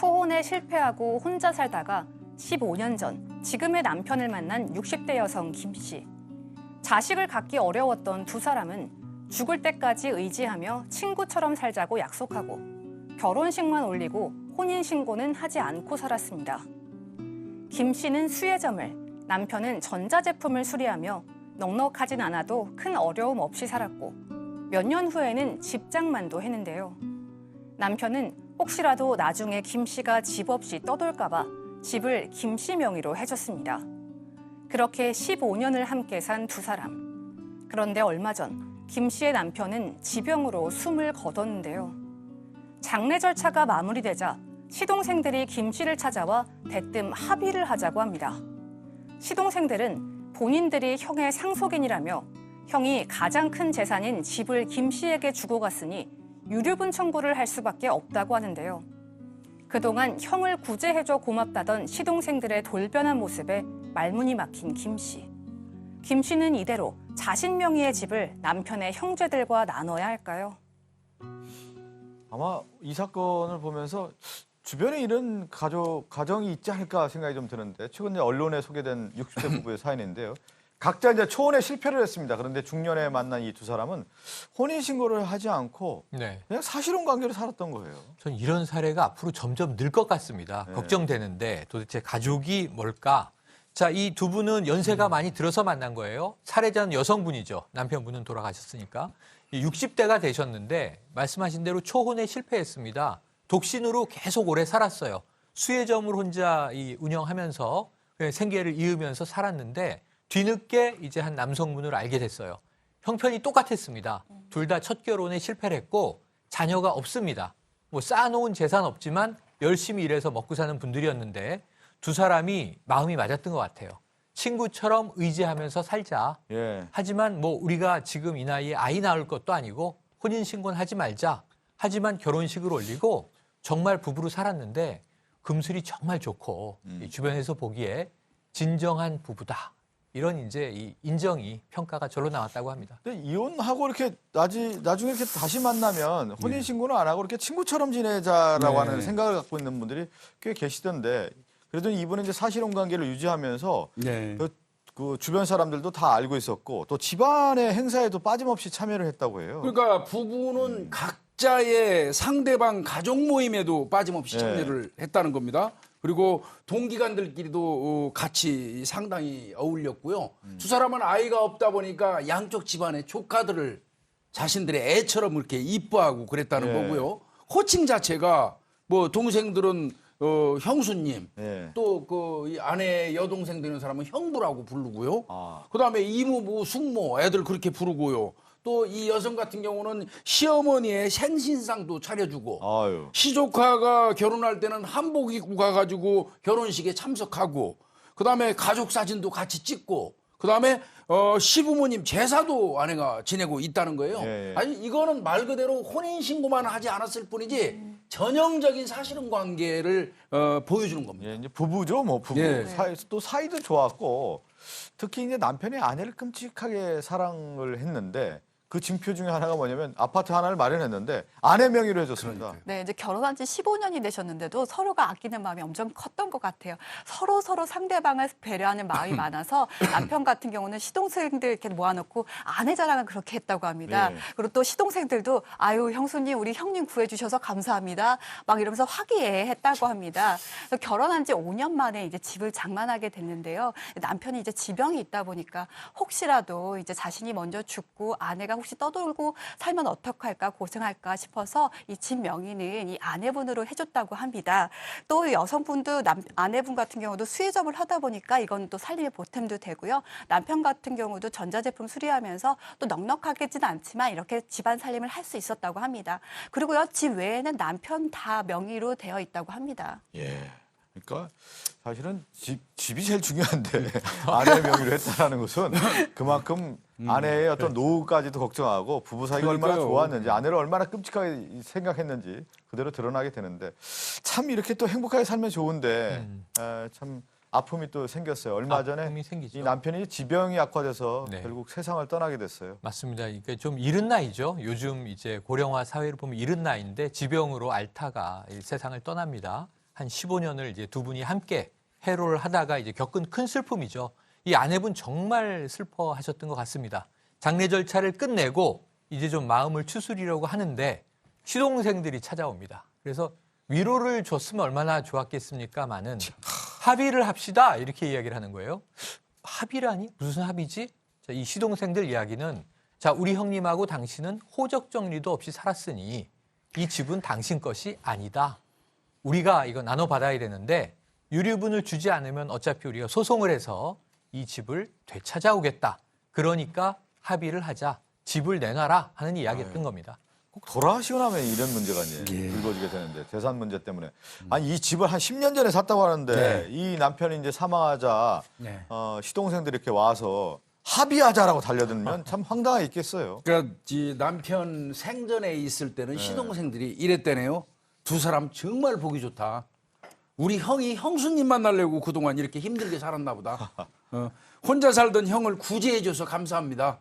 초혼에 실패하고 혼자 살다가 15년 전 지금의 남편을 만난 60대 여성 김 씨. 자식을 갖기 어려웠던 두 사람은 죽을 때까지 의지하며 친구처럼 살자고 약속하고 결혼식만 올리고 혼인 신고는 하지 않고 살았습니다. 김 씨는 수혜점을, 남편은 전자제품을 수리하며 넉넉하진 않아도 큰 어려움 없이 살았고 몇 년 후에는 집장만도 했는데요. 남편은 혹시라도 나중에 김 씨가 집 없이 떠돌까봐 집을 김 씨 명의로 해줬습니다. 그렇게 15년을 함께 산 두 사람. 그런데 얼마 전 김 씨의 남편은 지병으로 숨을 거뒀는데요. 장례 절차가 마무리되자 시동생들이 김 씨를 찾아와 대뜸 합의를 하자고 합니다. 시동생들은 본인들이 형의 상속인이라며 형이 가장 큰 재산인 집을 김 씨에게 주고 갔으니 유류분 청구를 할 수밖에 없다고 하는데요. 그동안 형을 구제해줘 고맙다던 시동생들의 돌변한 모습에 말문이 막힌 김 씨. 김 씨는 이대로 자신 명의의 집을 남편의 형제들과 나눠야 할까요? 아마 이 사건을 보면서 주변에 이런 가족 가정이 있지 않을까 생각이 좀 드는데 최근 이제 언론에 소개된 60대 부부의 사연인데요. 각자 이제 초혼에 실패를 했습니다. 그런데 중년에 만난 이 두 사람은 혼인 신고를 하지 않고 네. 그냥 사실혼 관계로 살았던 거예요. 전 이런 사례가 앞으로 점점 늘 것 같습니다. 네. 걱정되는데 도대체 가족이 뭘까? 자, 이 두 분은 연세가 많이 들어서 만난 거예요. 살해자는 여성분이죠. 남편분은 돌아가셨으니까. 60대가 되셨는데 말씀하신 대로 초혼에 실패했습니다. 독신으로 계속 오래 살았어요. 수혜점을 혼자 이 운영하면서 생계를 이으면서 살았는데 뒤늦게 이제 한 남성분을 알게 됐어요. 형편이 똑같았습니다. 둘 다 첫 결혼에 실패를 했고 자녀가 없습니다. 뭐 쌓아놓은 재산 없지만 열심히 일해서 먹고 사는 분들이었는데 두 사람이 마음이 맞았던 것 같아요. 친구처럼 의지하면서 살자. 예. 하지만 뭐 우리가 지금 이 나이에 아이 낳을 것도 아니고 혼인 신고는 하지 말자. 하지만 결혼식을 올리고 정말 부부로 살았는데 금슬이 정말 좋고 음. 이 주변에서 보기에 진정한 부부다. 이런 이제 이 인정이 평가가 절로 나왔다고 합니다. 근데 이혼하고 이렇게 나지, 나중에 이렇게 다시 만나면 혼인 신고는 안 하고 이렇게 친구처럼 지내자라고 네. 하는 생각을 갖고 있는 분들이 꽤 계시던데 그래도 이분은 이제 사실혼 관계를 유지하면서 네. 그, 그 주변 사람들도 다 알고 있었고 또 집안의 행사에도 빠짐없이 참여를 했다고 해요. 그러니까 부부는 각자의 상대방 가족 모임에도 빠짐없이 네. 참여를 했다는 겁니다. 그리고 동기간들끼리도 어, 같이 상당히 어울렸고요. 두 사람은 아이가 없다 보니까 양쪽 집안의 조카들을 자신들의 애처럼 이렇게 이뻐하고 그랬다는 네. 거고요. 호칭 자체가 뭐 동생들은 어, 형수님, 예. 또그 아내 여동생 되는 사람은 형부라고 부르고요. 아. 그다음에 이모부, 숙모 애들 그렇게 부르고요. 또 이 여성 같은 경우는 시어머니의 생신상도 차려주고 아유. 시조카가 결혼할 때는 한복 입고 가가지고 결혼식에 참석하고 그다음에 가족 사진도 같이 찍고 그다음에 어, 시부모님 제사도 아내가 지내고 있다는 거예요. 예, 예. 아니 이거는 말 그대로 혼인 신고만 하지 않았을 뿐이지 전형적인 사실혼 관계를 어, 보여주는 겁니다. 예, 이제 부부죠, 뭐 부부. 예. 사이, 또 사이도 좋았고 특히 이제 남편이 아내를 끔찍하게 사랑을 했는데 그 징표 중에 하나가 뭐냐면 아파트 하나를 마련했는데 아내 명의로 해줬습니다. 네, 이제 결혼한 지 15년이 되셨는데도 서로가 아끼는 마음이 엄청 컸던 것 같아요. 서로 서로 상대방을 배려하는 마음이 많아서 남편 같은 경우는 시동생들 이렇게 모아놓고 아내 자랑을 그렇게 했다고 합니다. 네. 그리고 또 시동생들도 아유 형수님 우리 형님 구해주셔서 감사합니다. 막 이러면서 화기애애했다고 합니다. 그래서 결혼한 지 5년 만에 이제 집을 장만하게 됐는데요. 남편이 이제 지병이 있다 보니까 혹시라도 이제 자신이 먼저 죽고 아내가 혹시 떠돌고 살면 어떡할까 고생할까 싶어서 이 집 명의는 이 아내분으로 해줬다고 합니다. 또 여성분도 남, 아내분 같은 경우도 수혜점을 하다 보니까 이건 또 살림의 보탬도 되고요. 남편 같은 경우도 전자제품 수리하면서 또 넉넉하겠지는 않지만 이렇게 집안 살림을 할 수 있었다고 합니다. 그리고요 집 외에는 남편 다 명의로 되어 있다고 합니다. 예. 그러니까 사실은 집, 집이 제일 중요한데 아내 명의로 했다라는 것은 그만큼 아내의 어떤 노후까지도 걱정하고 부부 사이가 얼마나 그러니까요. 좋았는지 아내를 얼마나 끔찍하게 생각했는지 그대로 드러나게 되는데 참 이렇게 또 행복하게 살면 좋은데 에, 참 아픔이 또 생겼어요. 얼마 전에 아픔이 생기죠. 이 남편이 지병이 악화돼서 네. 결국 세상을 떠나게 됐어요. 맞습니다. 이게 좀 이른 나이죠. 요즘 이제 고령화 사회를 보면 이른 나이인데 지병으로 앓다가 이 세상을 떠납니다. 한 15년을 이제 두 분이 함께 해로를 하다가 이제 겪은 큰 슬픔이죠. 이 아내분 정말 슬퍼하셨던 것 같습니다. 장례 절차를 끝내고 이제 좀 마음을 추스리려고 하는데 시동생들이 찾아옵니다. 그래서 위로를 줬으면 얼마나 좋았겠습니까마는 합의를 합시다 이렇게 이야기를 하는 거예요. 합의라니 무슨 합의지? 자, 이 시동생들 이야기는 자 우리 형님하고 당신은 호적 정리도 없이 살았으니 이 집은 당신 것이 아니다. 우리가 이거 나눠 받아야 되는데 유류분을 주지 않으면 어차피 우리가 소송을 해서 이 집을 되찾아오겠다. 그러니까 합의를 하자. 집을 내놔라 하는 이야기였던 겁니다. 꼭 돌아가시고 나면 이런 문제가 이제 불거지게 되는데 재산 문제 때문에 아니 이 집을 한 10년 전에 샀다고 하는데 이 남편이 이제 사망하자 네. 어, 시동생들이 이렇게 와서 합의하자라고 달려들면 참 황당하게 있겠어요. 그러니까 이 남편 생전에 있을 때는 시동생들이 이랬대네요. 두 사람 정말 보기 좋다. 우리 형이 형수님 만나려고 그동안 이렇게 힘들게 살았나 보다. 어, 혼자 살던 형을 구제해줘서 감사합니다.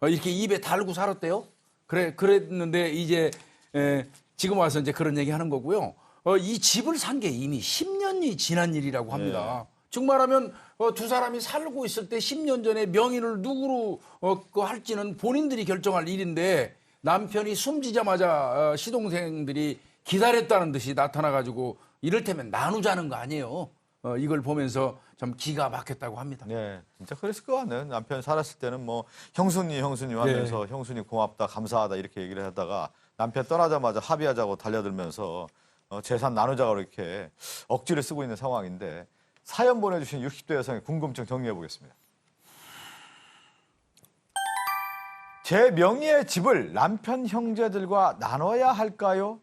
어, 이렇게 입에 달고 살았대요. 그래 그랬는데 이제 에, 지금 와서 이제 그런 얘기 하는 거고요. 어, 이 집을 산 게 이미 10년이 지난 일이라고 합니다. 즉 말하면 어, 두 사람이 살고 있을 때 10년 전에 명의를 누구로 어, 그 할지는 본인들이 결정할 일인데 남편이 숨지자마자 어, 시동생들이 기다렸다는 듯이 나타나가지고 이를테면 나누자는 거 아니에요. 어, 이걸 보면서 좀 기가 막혔다고 합니다. 네, 진짜 그랬을 것 같네. 남편 살았을 때는 뭐 형수님, 형수님 하면서 형수님 고맙다, 감사하다 이렇게 얘기를 하다가 남편 떠나자마자 합의하자고 달려들면서 어, 재산 나누자고 이렇게 억지를 쓰고 있는 상황인데 사연 보내주신 60대 여성의 궁금증 정리해 보겠습니다. 제 명의의 집을 남편 형제들과 나눠야 할까요?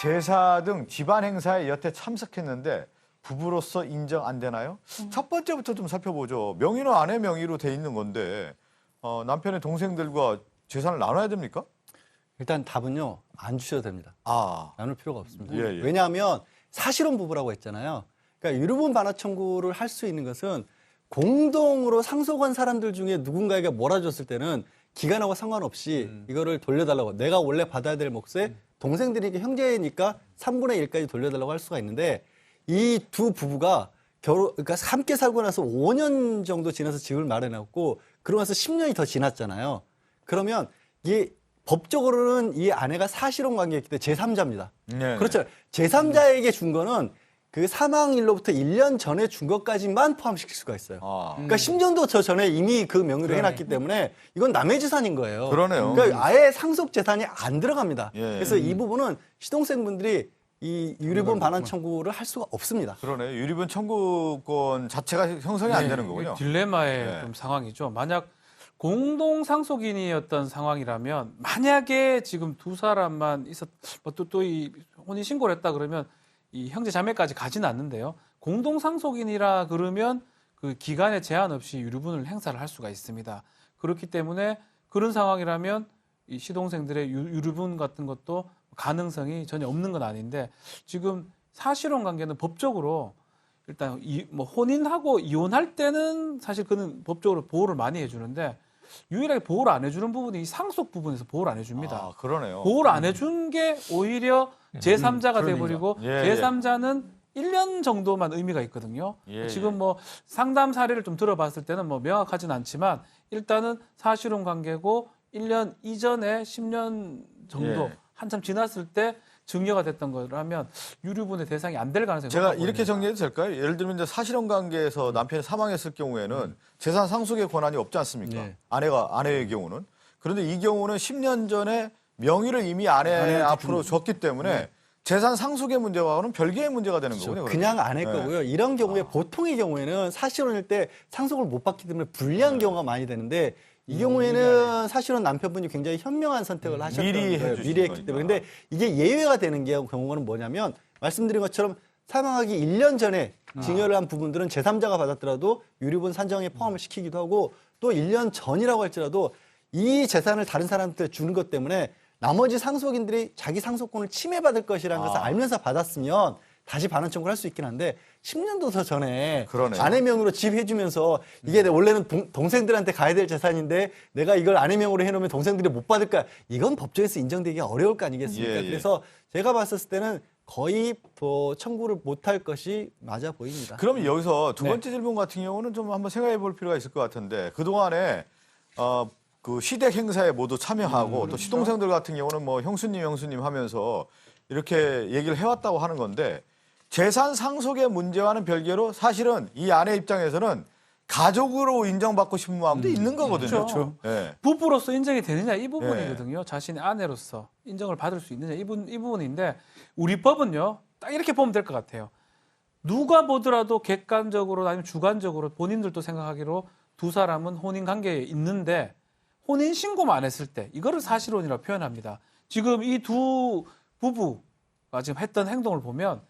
제사 등 집안 행사에 여태 참석했는데 부부로서 인정 안 되나요? 첫 번째부터 좀 살펴보죠. 명의는 아내 명의로 돼 있는 건데 어, 남편의 동생들과 재산을 나눠야 됩니까? 일단 답은요 안 주셔도 됩니다. 아, 나눌 필요가 없습니다. 예, 예. 왜냐하면 사실혼 부부라고 했잖아요. 그러니까 유류분 반환 청구를 할 수 있는 것은 공동으로 상속한 사람들 중에 누군가에게 몰아줬을 때는 기간하고 상관없이 음. 이거를 돌려달라고 내가 원래 받아야 될 몫에 동생들이 형제니까 3분의 1까지 돌려달라고 할 수가 있는데 이 두 부부가 결혼 그러니까 함께 살고 나서 5년 정도 지나서 집을 마련했고 그러고 나서 10년이 더 지났잖아요. 그러면 이 법적으로는 이 아내가 사실혼 관계였기 때문에 제3자입니다. 네, 그렇죠. 제3자에게 준 거는 그 사망일로부터 1년 전에 준 것까지만 포함시킬 수가 있어요. 아, 그러니까 10년도 저 전에 이미 그 명의로 해놨기 때문에 이건 남의 재산인 거예요. 그러네요. 그러니까 아예 상속 재산이 안 들어갑니다. 예. 그래서 이 부분은 시동생분들이 이 유류분 반환 청구를 할 수가 없습니다. 그러네. 유리분 청구권 자체가 형성이 안 되는 거군요. 딜레마의 네. 좀 상황이죠. 만약 공동 상속인이었던 상황이라면 만약에 지금 두 사람만 있었 뭐또또이 혼인 신고를 했다 그러면 이 형제 자매까지 가지는 않는데요. 공동 상속인이라 그러면 그 기간에 제한 없이 유류분을 행사를 할 수가 있습니다. 그렇기 때문에 그런 상황이라면 이 시동생들의 유- 유류분 같은 것도 가능성이 전혀 없는 건 아닌데 지금 사실혼 관계는 법적으로 일단 이, 뭐 혼인하고 이혼할 때는 사실 그는 법적으로 보호를 많이 해주는데 유일하게 보호를 안 해주는 부분이 이 상속 부분에서 보호를 안 해줍니다. 아, 그러네요. 보호를 안 해준 게 오히려 제3자가 돼버리고 예, 예. 제3자는 1년 정도만 의미가 있거든요. 예, 지금 뭐 상담 사례를 좀 들어봤을 때는 뭐 명확하진 않지만 일단은 사실혼 관계고 1년 이전에 10년 정도 예. 한참 지났을 때 증여가 됐던 거라면 유류분의 대상이 안 될 가능성이 제가 이렇게. 정리해도 될까요? 예를 들면 이제 사실혼 관계에서 남편이 사망했을 경우에는 재산 상속의 권한이 없지 않습니까? 네. 아내가 아내의 경우는 그런데 이 경우는 10년 전에 명의를 이미 아내 앞으로 줬기 때문에 재산 상속의 문제와는 별개의 문제가 되는 거군요. 그렇죠. 그냥 안할 네. 거고요. 이런 경우에 보통의 경우에는 사실혼일 때 상속을 못 받기 때문에 불리한 경우가 많이 되는데 이 경우에는 사실은 남편분이 굉장히 현명한 선택을 하셨던 미리 거예요. 해주신 미리 했기 거니까. 때문에. 근데 이게 예외가 되는 게 경우는 뭐냐면 말씀드린 것처럼 사망하기 1년 전에 증여를 한 부분들은 제3자가 받았더라도 유류분 산정에 포함을 시키기도 하고 또 1년 전이라고 할지라도 이 재산을 다른 사람한테 주는 것 때문에 나머지 상속인들이 자기 상속권을 침해받을 것이라는 것을 아. 알면서 받았으면 다시 반환 청구를 할 수 있긴 한데 10년도 더 전에 그러네요. 아내 명의로 집 해주면서 이게 내 원래는 동, 생들한테 가야 될 재산인데 내가 이걸 아내 명의로 해놓으면 동생들이 못 받을까 이건 법정에서 인정되기가 어려울 거 아니겠습니까? 예, 예. 그래서 제가 봤을 때는 거의 뭐 청구를 못할 것이 맞아 보입니다. 그러면 여기서 두 네. 번째 질문 같은 경우는 좀 한번 생각해 볼 필요가 있을 것 같은데 그동안에 어, 그 시댁 행사에 모두 참여하고 또 시동생들 같은 경우는 뭐 형수님 형수님 하면서 이렇게 얘기를 해왔다고 하는 건데 재산 상속의 문제와는 별개로 사실은 이 아내 입장에서는 가족으로 인정받고 싶은 마음도 있는 거거든요. 그렇죠. 예. 부부로서 인정이 되느냐 이 부분이거든요. 자신의 아내로서 인정을 받을 수 있느냐 이, 부분, 이 부분인데 우리 법은요 딱 이렇게 보면 될 것 같아요. 누가 보더라도 객관적으로 아니면 주관적으로 본인들도 생각하기로 두 사람은 혼인 관계에 있는데 혼인 신고만 안 했을 때 이거를 사실혼이라고 표현합니다. 지금 이 두 부부가 지금 했던 행동을 보면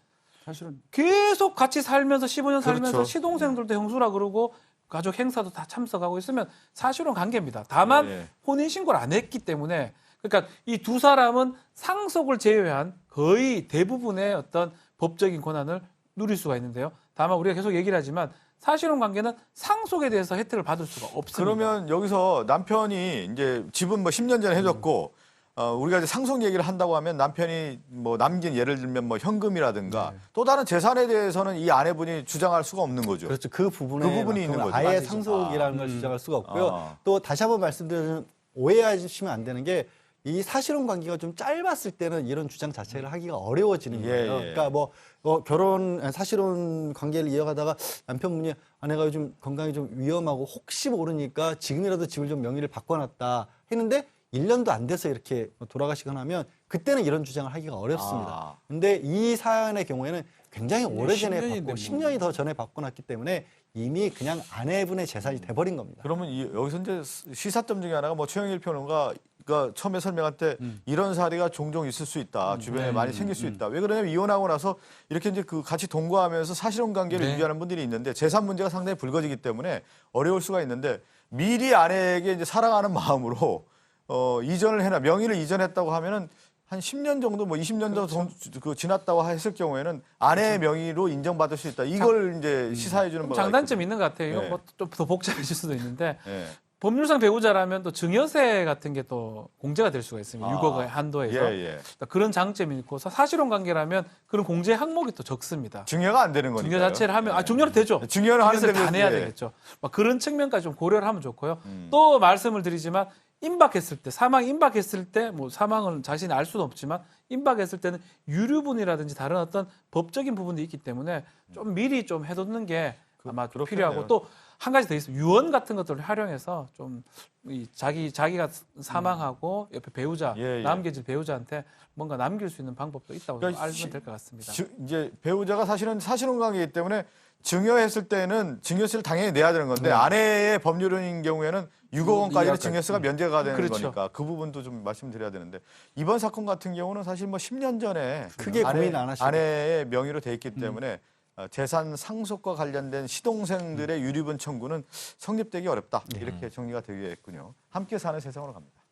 사실은 계속 같이 살면서 15년 살면서 그렇죠. 시동생들도 형수라 그러고 가족 행사도 다 참석하고 있으면 사실은 관계입니다. 다만 예. 혼인 신고를 안 했기 때문에 그러니까 이 두 사람은 상속을 제외한 거의 대부분의 어떤 법적인 권한을 누릴 수가 있는데요. 다만 우리가 계속 얘기를 하지만 사실혼 관계는 상속에 대해서 혜택을 받을 수가 없습니다. 그러면 여기서 남편이 이제 집은 뭐 10년 전에 해줬고 어, 우리가 이제 상속 얘기를 한다고 하면 남편이 뭐 남긴 예를 들면 뭐 현금이라든가 또 다른 재산에 대해서는 이 아내분이 주장할 수가 없는 거죠. 그렇죠. 그 부분에 그 부분이 있는 거죠. 아예 맞으죠. 상속이라는 걸 주장할 수가 없고요. 아. 또 다시 한번 말씀드리면 오해하시면 안 되는 게 이 사실혼 관계가 좀 짧았을 때는 이런 주장 자체를 하기가 어려워지는 예, 거예요. 예. 그러니까 뭐 어, 결혼 사실혼 관계를 이어가다가 남편분이 아내가 요즘 건강이 좀 위험하고 혹시 모르니까 지금이라도 집을 좀 명의를 바꿔놨다 했는데 1년도 안 돼서 이렇게 돌아가시거나 하면 그때는 이런 주장을 하기가 어렵습니다. 아. 근데 이 사안의 경우에는 굉장히 오래전에 10년인데 받고 뭐. 10년이 더 전에 바꿔놨기 때문에 이미 그냥 아내분의 재산이 돼버린 겁니다. 그러면 이, 여기서 이제 시사점 중에 하나가 뭐 최영일 평론가 가 처음에 설명할 때 이런 사례가 종종 있을 수 있다. 주변에 많이 생길 수 있다. 왜 그러냐면 이혼하고 나서 이렇게 이제 그 같이 동거하면서 사실혼 관계를 네. 유지하는 분들이 있는데 재산 문제가 상당히 불거지기 때문에 어려울 수가 있는데 미리 아내에게 이제 사랑하는 마음으로 어, 이전을 해놔 명의를 이전했다고 하면은 한 10년 정도 뭐 20년 정도 정- 그 지났다고 했을 경우에는 아내의 명의로 인정받을 수 있다. 이걸 이제 시사해 주는 좀 바가 장단점이 있는 것 같아요. 네. 뭐좀 더 복잡해질 수도 있는데 예. 법률상 배우자라면 또 증여세 같은 게 또 공제가 될 수가 있습니다. 아. 6억의 한도에서 예, 예. 그러니까 그런 장점이 있고 사실혼 관계라면 그런 공제 항목이 또 적습니다. 증여가 안 되는 거니까. 증여 자체를 하면 아 증여는 되죠. 증여를 하는데 다 내야 예. 되겠죠. 막 그런 측면까지 좀 고려를 하면 좋고요. 음. 또 말씀을 드리지만 임박했을 때 사망 임박했을 때 뭐 사망을 자신이 알 수는 없지만 임박했을 때는 유류분이라든지 다른 어떤 법적인 부분도 있기 때문에 좀 미리 좀 해두는 게 아마 그렇겠네요. 필요하고 또 한 가지 더 있어요. 유언 같은 것들을 활용해서 좀 이 자기 자기가 사망하고 옆에 배우자 예, 예. 남겨질 배우자한테 뭔가 남길 수 있는 방법도 있다고 그러니까 알면 시- 될것 같습니다. 지- 이제 배우자가 사실은 사실혼 관계이기 때문에 증여했을 때는 증여세를 당연히 내야 되는 건데 아내의 법률인 경우에는 6억 원까지는. 증여세가 면제가 되는 그렇죠. 거니까 그 부분도 좀 말씀드려야 되는데 이번 사건 같은 경우는 사실 뭐 10년 전에 크게 고민 안 하시고. 아내의 명의로 돼 있기 때문에 어, 재산 상속과 관련된 시동생들의 유리분 청구는 성립되기 어렵다 이렇게 정리가 되겠군요. 함께 사는 세상으로 갑니다.